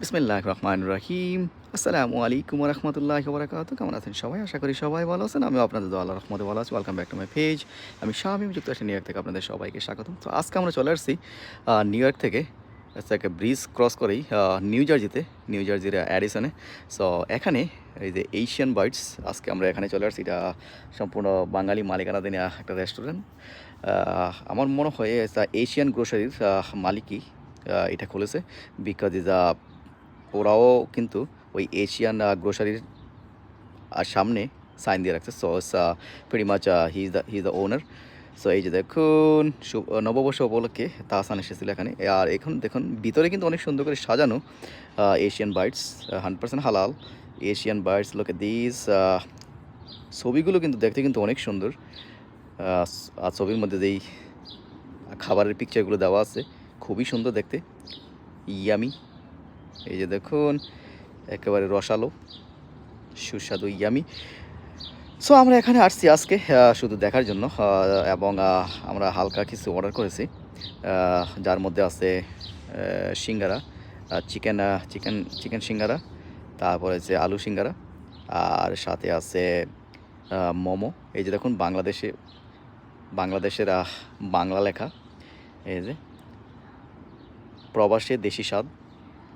বিসমিল্লাহ রহমান রাহিম। আসসালামু আলাইকুম রহমতুল্লাহ বরাকাত কেমন আছেন সবাই? আশা করি সবাই ভালো আছেন। আমি আপনাদের আল্লাহ রহমতে ভালো আছি। Welcome back to my page আমি শামিম যুক্তরাষ্ট্র নিউ ইয়র্ক থেকে আপনাদের সবাইকে স্বাগতম। তো আজকে আমরা চলে আসছি নিউ ইয়র্ক থেকে আচ্ছা, একটা ব্রিজ ক্রস করেই নিউ জার্জিতে নিউ জার্জির অ্যাডিসনে সো এখানে এই যে এশিয়ান বাইটস আজকে আমরা এখানে চলে আসছি। এটা সম্পূর্ণ বাঙালি মালিকানাধীন একটা রেস্টুরেন্ট আমার মনে হয় এশিয়ান গ্রোসারির মালিকই এটা খুলেছে। বিকজ ইজ আ ওরাও কিন্তু ওই এশিয়ান গ্রোসারির সামনে সাইন দিয়ে রাখছে so very much he is the he is the owner so এই যে দেখুন নববর্ষ উপলক্ষে তাহসান এসেছিল এখানে। আর এখন দেখুন, ভিতরে কিন্তু অনেক সুন্দর করে সাজানো এশিয়ান বাইটস হান্ড্রেড পার্সেন্ট হালাল। এশিয়ান বাইটস লোকে দিস ছবিগুলো কিন্তু দেখতে কিন্তু অনেক সুন্দর। আর ছবির মধ্যে যেই খাবারের পিকচারগুলো দেওয়া আছে, খুবই সুন্দর দেখতে। ইয়ামি এই যে দেখুন, একেবারে রসালো, সুস্বাদু ইয়ামি সো আমরা এখানে আসছি আজকে শুধু দেখার জন্য এবং আমরা হালকা কিছু অর্ডার করেছি। যার মধ্যে আছে singara chicken chicken chicken singara, তারপরে যে আলু সিঙ্গারা, আর সাথে আছে মোমো। এই যে দেখুন, বাংলাদেশে, বাংলাদেশের বাংলা লেখা। এই যে, প্রবাসে দেশি স্বাদ।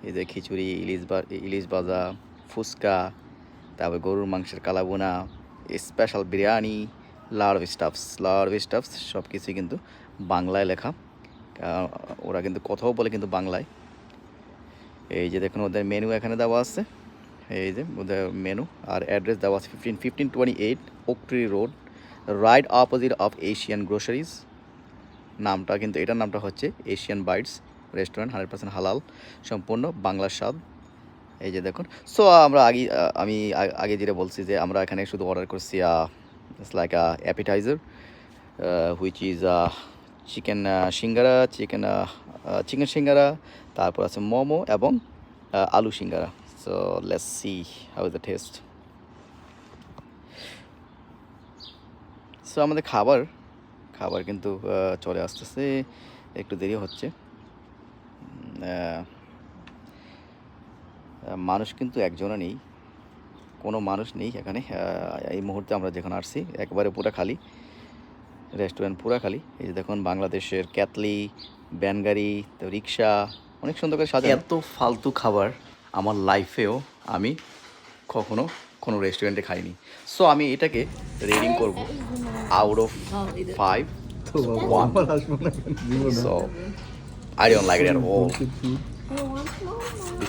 এই যে খিচুড়ি, ইলিশ ইলিশ ভাজা, ফুচকা, তারপর গরুর মাংসের কালাবোনা স্পেশাল বিরিয়ানি লার্ভ স্টাফস লার্ভ স্টাফস সব কিছুই কিন্তু বাংলায় লেখা। ওরা কিন্তু কথাও বলে কিন্তু বাংলায়। এই যে দেখুন, ওদের মেনু এখানে দেওয়া আছে। এই যে ওদের মেনু আর অ্যাড্রেস দেওয়া আছে fifteen fifteen twenty eight Oaktree road right opposite of Asian groceries নামটা কিন্তু, এটার নামটা হচ্ছে Asian Bytes restaurant, hundred percent হালাল, সম্পূর্ণ বাংলার স্বাদ। এই যে দেখুন। সো আমরা আগে, আমি আগে যেটা বলছি যে আমরা এখানে শুধু অর্ডার করছি like a appetizer which is a chicken singara chicken chicken singara, তারপর আছে মোমো এবং আলু singara. So let's see how is the taste so আমাদের খাবার খাবার কিন্তু চলে আসতেছে। একটু দেরি হচ্ছে। মানুষ কিন্তু একজনও নেই কোনো মানুষ নেই এখানে। এই মুহূর্তে আমরা যেখানে আসছি একবারে পুরা খালি রেস্টুরেন্ট পুরা খালি। এই যে দেখুন বাংলাদেশের ক্যাতলি ব্যানগাড়ি তো রিক্সা অনেক সুন্দর করে সাজা এত ফালতু খাবার আমার লাইফেও আমি কখনো কোনো রেস্টুরেন্টে খাইনি। সো আমি এটাকে রেটিং করব out of five so I don't like it at all.